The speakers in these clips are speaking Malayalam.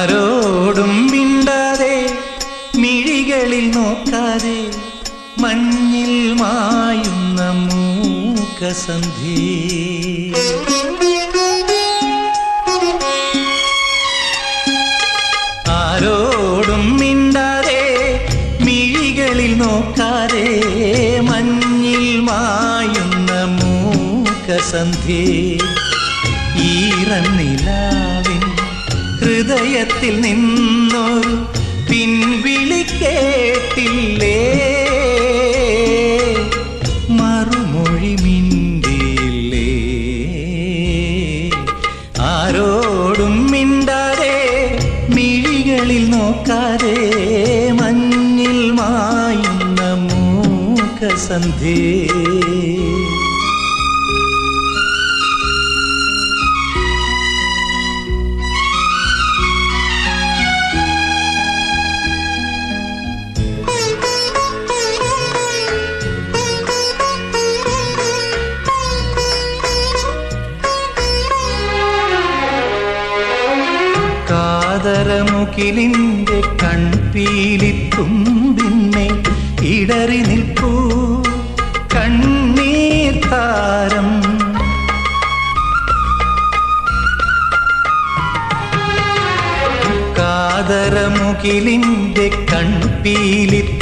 ആരോടും മിണ്ടാതെ മിഴികളിൽ നോക്കാതെ മഞ്ഞിൽ മായുന്ന മൂക്കസന്ധി. ആരോടും മിണ്ടാതെ മിഴികളിൽ നോക്കാതെ മഞ്ഞിൽ മായുന്ന മൂക്കസന്ധി. ഈറന്നിലാവിൻ ഹൃദയത്തിൽ നിന്നോ പിൻവിളി കേട്ടില്ലേ? മറുമൊഴി മിണ്ടില്ലേ ആരോടും മിണ്ടാതെ മിഴികളിൽ നോക്കാതെ മഞ്ഞിൽ മായുന്ന മൂകസന്ധി. കാതരമുകിലിന്റെ കൺപീലിത്തുമ്പിന്നെ ഇടറി നിൽപ്പൂ. കണ്ണീർ താരം. കാതരമുകിലിന്റെ കൺപീലിത്തുമ്പിന്മേൽ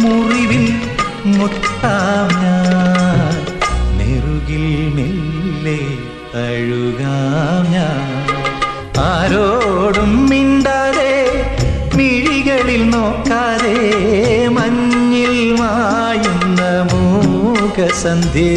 മുറിവിൽ മുത്താം ഞാൻ നെറുകിൽ മെല്ലെ തഴുകാം ഞാൻ ആരോടും മിണ്ടാതെ മിഴികളിൽ നോക്കാതെ മഞ്ഞിൽ മായുന്ന മൂകസന്ധി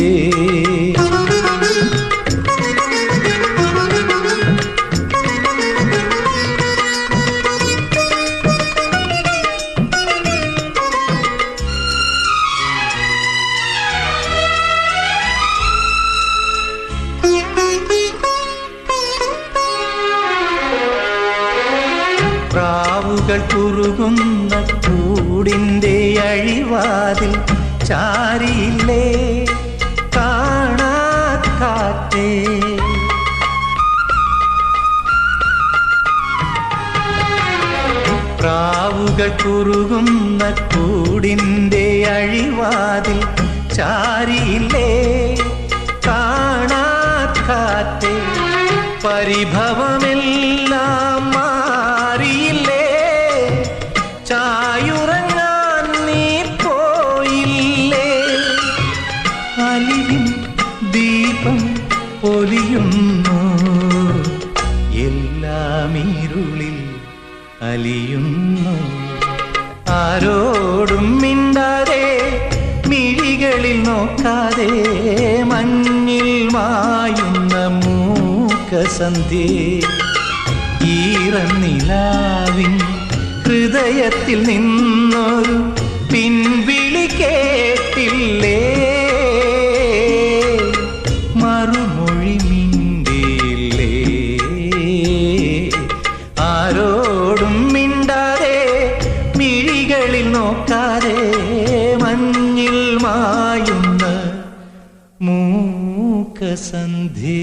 പ്രാവുകൾ കുറുകുന്ന കൂടിന്റെ അഴിവാതിൽ ചാരിയില്ലേ? കാണാക്കാറ്റേ പ്രാവുകൾ കുറുകുന്ന കൂടിന്റെ അഴിവാതിൽ ചാരിയില്ലേ? കാണാക്കാറ്റേ പരിഭവമെല്ലാം പൊലിയുന്നു എല്ലാം ഇരുളിൽ അലിയുന്നു. ആരോടും മിണ്ടാതെ മിഴികളിൽ നോക്കാതെ മഞ്ഞിൽ മായുന്ന മൂക്കസന്ധി ഈറന്നിലാവിൻ ഹൃദയത്തിൽ നിന്നൊരു പിൻവിളി കേട്ടില്ലേ? നോക്കാതെ മഞ്ഞിൽ മായുന്ന മൂക്കസന്ധേ